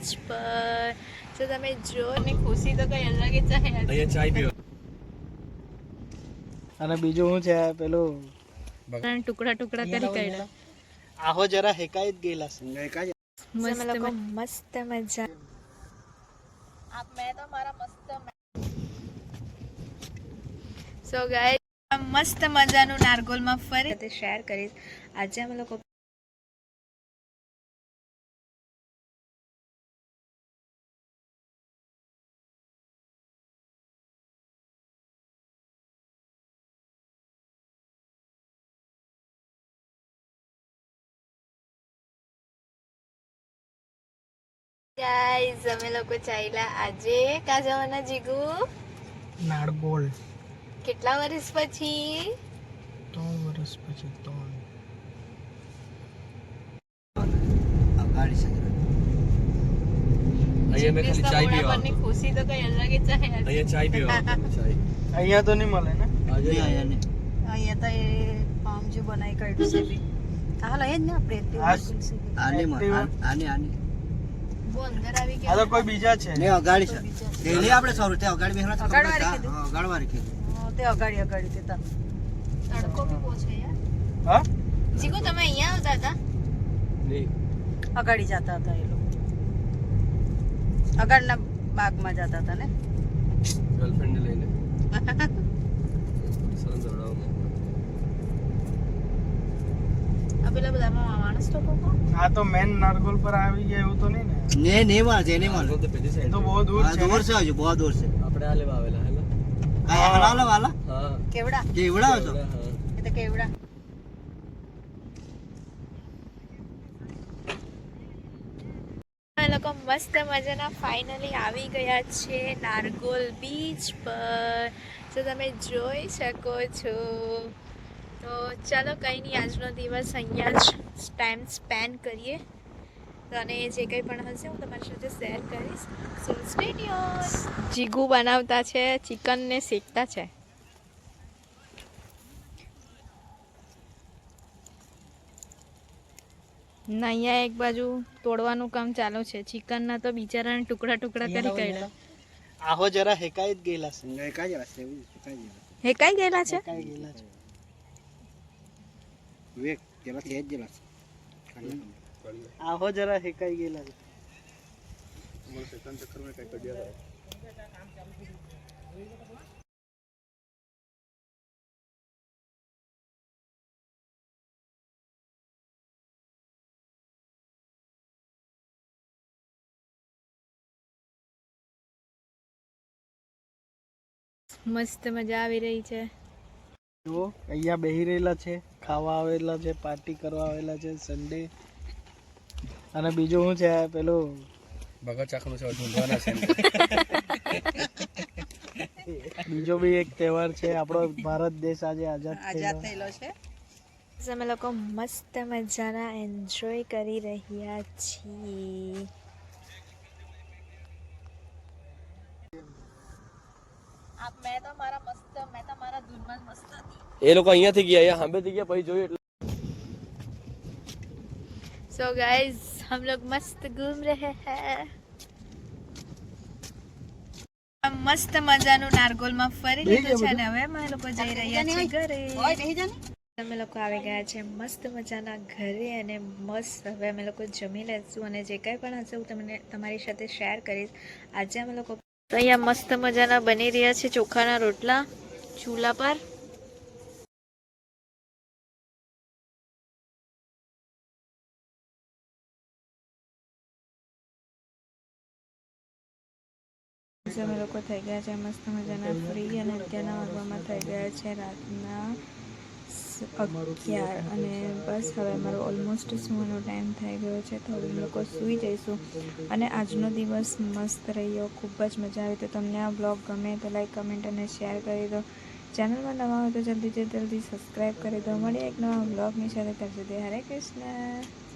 Beach પર તો તમે જો ને ખુશી તો કઈ અલગ જ છે. અહીંયા ચાય પીઓ. અને બીજું શું છે? પેલું ટુકડા ટુકડા કરી કાઢ્યા. આહો જરા હેકાઈ જ ગયેલા છે. મસ્ત લોકો મસ્ત મજા. આપ મેં તો મારા મસ્ત સો ગાય મસ્ત મજાનું નારગોલમાં ફરી તે શેર કરીશ. આજે અમે લોકો ગાઈઝ અમે લોકો ચાઈલા આજે કા જવાના જીગુ નાળગોળ કેટલા વર્ષ પછી? ત્રણ વર્ષ પછી ત્રણ. અહીંયા તો નહીં મળે ને? અહીંયા તો એ પામ જે બનાવી કાઢ્યું છે હાલ અહીંયા જ ને આપણે આને આને Activa. આ તો કોઈ બીજા છે. અગાડવા તે અગાડી અગાડી તે તડકો બી બહુ છે યાર. હા? જીગુ તમે અહીંયા આવતા હતા? નહીં. અગાડી જતા હતા એ લોકો. અગાડના બાગમાં જતા હતા ને? ગર્લફ્રેન્ડ લઈને. પેલા બધા માણસ લોકો કોણ આ તો મેન નારગોલ પર આવી ગયા એવું તો નહીં ને? ને નહીં મળે છે નહીં આગળ તો પેલી એ સાઈડ તો બહુ દૂર છે દૂર છે હજુ બહુ દૂર છે. આપણે આ લેવા આવેલા હેલા? કાંઈ હલાવલા વાલા હા. કેવડા? કે એવડા એ તો કેવડા. લોકો મસ્ત મજાના ફાઇનલી આવી ગયા છે નારગોલ બીચ પર. તો તમે જોઈ શકો છો. તો ચાલો કંઈ નહીં આજનો દિવસ અહીંયા જ ટાઈમ સ્પેન્ડ કરીએ. અને જે કંઈ પણ હશે હું તમારી સાથે શેર કરીશ. સો સ્ટેડિયમ જીગુ બનાવતા છે ચિકનને શેકતા છે. ના અહીંયા એક બાજુ તોડવાનું કામ ચાલુ છે. ચિકનના તો બિચારાને ટુકડા ટુકડા કરી કાઢ્યા. આહો જરા હેકાઈ જ ગયેલા છે. હેકાઈ ગયેલા છે? હેકાઈ ગયેલા છે. વેક જરા જ જરા છે આહો જરા હેકાઈ ગયેલા છે મસ્ત મજા આવી રહી છે. જો અહીંયા બેહી રહેલા છે. ખાવા આવેલા છે પાર્ટી કરવા આવેલા છે સન્ડે અને બીજું શું છે પેલું? ભગત ચાખનું છે ઢૂંઢવાના છે. બીજો બી એક તહેવાર છે આપણો ભારત દેશ આજે આઝાદ થયેલો. છે. અમે લોકો મસ્ત મજાના એન્જોય કરી રહ્યા છીએ. આપ મેં તો મારા મસ્ત મેં તો મારા એ લોકો અહીંયાથી ગયા અહીંયા હાંભેથી ગયા પછી જોયું એટલે. સો ગાઈઝ હમ લોગ મસ્ત ઘૂમ રહે હૈ મસ્ત મજાનું નારગોલમાં ફરી લીધું છે ને હવે અમે લોકો જઈ રહ્યા છીએ ઘરે. અમે લોકો આવી ગયા છે મસ્ત મજાના ઘરે અને મસ્ત હવે અમે લોકો જમી લેશું અને જે કંઈ પણ હશે હું તમને તમારી સાથે શેર કરીશ. આજે અમે લોકો અહીંયા મસ્ત મજાના બની રહ્યા છે ચોખાના રોટલા ચૂલા પર. અમે લોકો થઈ ગયા છે, મસ્ત મજાના ફ્રી અને અત્યારના વાગવામાં થઈ ગયા છે રાતના અગિયાર. અને બસ હવે અમારો ઓલમોસ્ટ સુવાનો ટાઈમ થઈ ગયો છે, તો હવે લોકો સૂઈ જઈશું. અને આજનો દિવસ મસ્ત રહ્યો, ખૂબ જ મજા આવી. તો તમને આ બ્લોગ ગમે તો લાઈક કમેન્ટ અને શેર કરી દો. ચેનલમાં નવા હોય તો જલ્દી જલ્દી સબસ્ક્રાઈબ કરી દો. મળીએ એક નવા બ્લોગની સાથે. ત્યાં સુધી હરે કૃષ્ણ.